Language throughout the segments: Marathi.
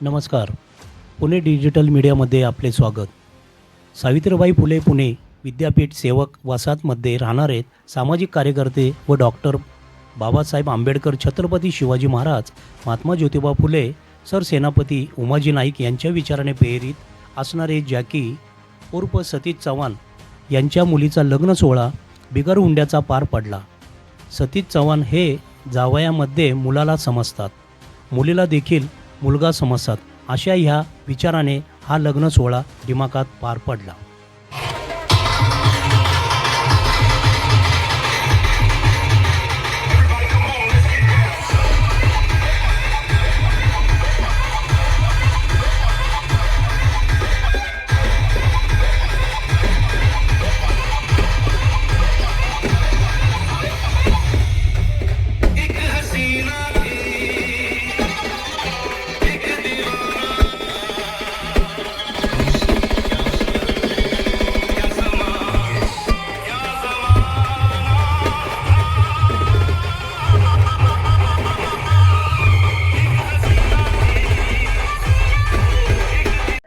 नमस्कार. पुणे डिजिटल मीडियामध्ये आपले स्वागत. सावित्रीबाई फुले पुणे विद्यापीठ सेवक वसाहतमध्ये राहणारे सामाजिक कार्यकर्ते व डॉक्टर बाबासाहेब आंबेडकर छत्रपती शिवाजी महाराज महात्मा ज्योतिबा फुले सरसेनापती उमाजी नाईक यांच्या विचाराने प्रेरित असणारे जॅकी उर्फ सतीश चव्हाण यांच्या मुलीचा लग्न सोहळा बिगर हुंड्याचा पार पडला. सतीश चव्हाण हे जावयामध्ये मुलाला समजतात. मुलीला देखील मुलगा समजतात. अशा ह्या विचाराने हा लग्न सोहळा दिमाखात पार पडला.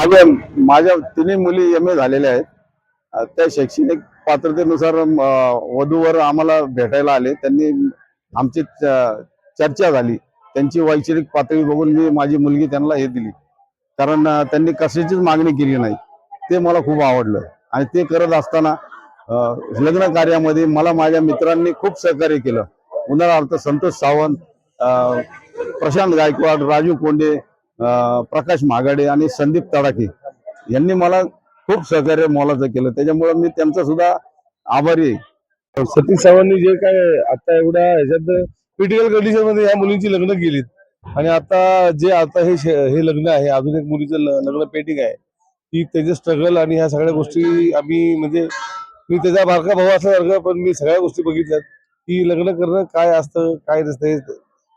माझ्या माझ्या तिन्ही मुली एम ए झालेल्या आहेत. त्या शैक्षणिक पात्रतेनुसार वधूवर आम्हाला भेटायला आले. त्यांनी आमची चर्चा झाली. त्यांची वैचारिक पातळी बघून मी माझी मुलगी त्यांना हे दिली. कारण त्यांनी कशाचीच मागणी केली नाही. ते मला खूप आवडलं. आणि ते करत असताना लग्न कार्यामध्ये मला माझ्या मित्रांनी खूप सहकार्य केलं. उदाहरणार्थ संतोष सावंत प्रशांत गायकवाड राजू कोंडे प्रकाश महागाडे आणि संदीप तडाखे यांनी मला खूप सहकार्य मोलाचं केलं. त्याच्यामुळे मी त्यांचा सुद्धा आभारी आहे. सतीश सावंतनी जे काय आता एवढ्या ह्याच्यात क्रिटिकल कंडिशनमध्ये या मुलींची लग्न केलीत. आणि आता जे आता हे हे लग्न आहे अजून एक मुलीचं लग्न पेटिंग आहे की त्याचे स्ट्रगल आणि ह्या सगळ्या गोष्टी आम्ही म्हणजे मी त्याचा बारका भाऊ असल्यासारखं पण मी सगळ्या गोष्टी बघितल्यात. की लग्न करणं काय असतं काय नसतं हे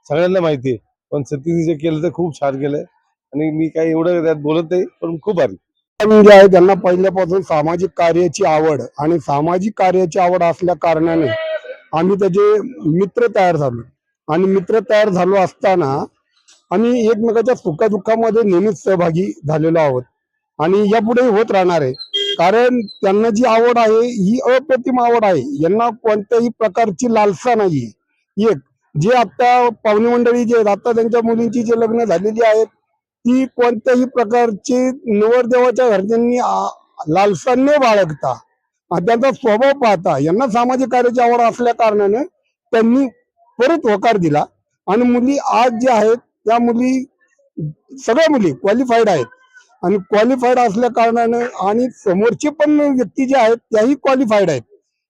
सगळ्यांना माहिती आहे. पण सतीश जे केलं ते खूप छान केलंय. आणि मी काही एवढं त्यात बोलत नाही पण खूप भारी. जे आहे त्यांना पहिल्यापासून सामाजिक कार्याची आवड आणि सामाजिक कार्याची आवड असल्या कारणाने आम्ही त्याचे मित्र तयार झालो. आणि मित्र तयार झालो असताना आम्ही एकमेकाच्या सुखादुःखामध्ये नेहमीच सहभागी झालेलो आहोत. आणि यापुढे होत राहणार आहे. कारण त्यांना जी आवड आहे ही अप्रतिम आवड आहे. यांना कोणत्याही प्रकारची लालसा नाही एक जे आता पाहुणे मंडळी जे आहेत आता त्यांच्या मुलींची जे लग्न झालेली आहेत ती कोणत्याही प्रकारची नवरदेवाच्या घरच्यांनी लालसा न बाळगता त्यांचा स्वभाव पाहता यांना सामाजिक कार्याची आवड असल्या कारणाने त्यांनी परत होकार दिला. आणि मुली आज ज्या आहेत त्या मुली सगळ्या मुली क्वालिफाईड आहेत. आणि क्वालिफाईड असल्या कारणानं आणि समोरचे पण व्यक्ती जे आहेत त्याही क्वालिफाईड आहेत.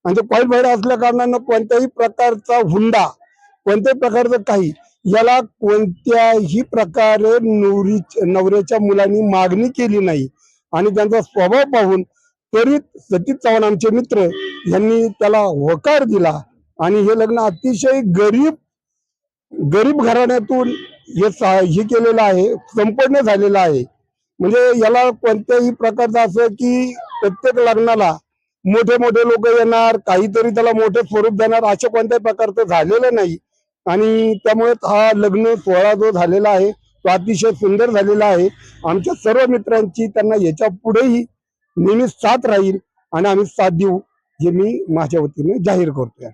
आणि ते क्वालिफाईड असल्या कारणानं कोणत्याही प्रकारचा हुंडा कोणत्याही प्रकारचं काही. याला कोणत्याही प्रकारे नवरी नवऱ्याच्या मुलांनी मागणी केली नाही. आणि त्यांचा स्वभाव पाहून त्वरित सतीश चव्हाण आमचे मित्र यांनी त्याला होकार दिला. आणि हे लग्न अतिशय गरीब गरीब घराण्यातून हे सा- हे केलेलं आहे संपन्न झालेलं आहे. म्हणजे याला कोणत्याही प्रकारचं असं की प्रत्येक लग्नाला मोठे मोठे लोक येणार काहीतरी त्याला मोठे स्वरूप देणार अशा कोणत्याही प्रकारचं झालेलं नाही. आणि त्यामुळे हा लग्न सोहळा जो झालेला आहे तो अतिशय सुंदर झालेला आहे. आमच्या सर्व मित्रांची त्यांना याच्या पुढेही नेहमी साथ राहील आणि आम्ही साथ देऊ हे मी माझ्या वतीने जाहीर करतोय.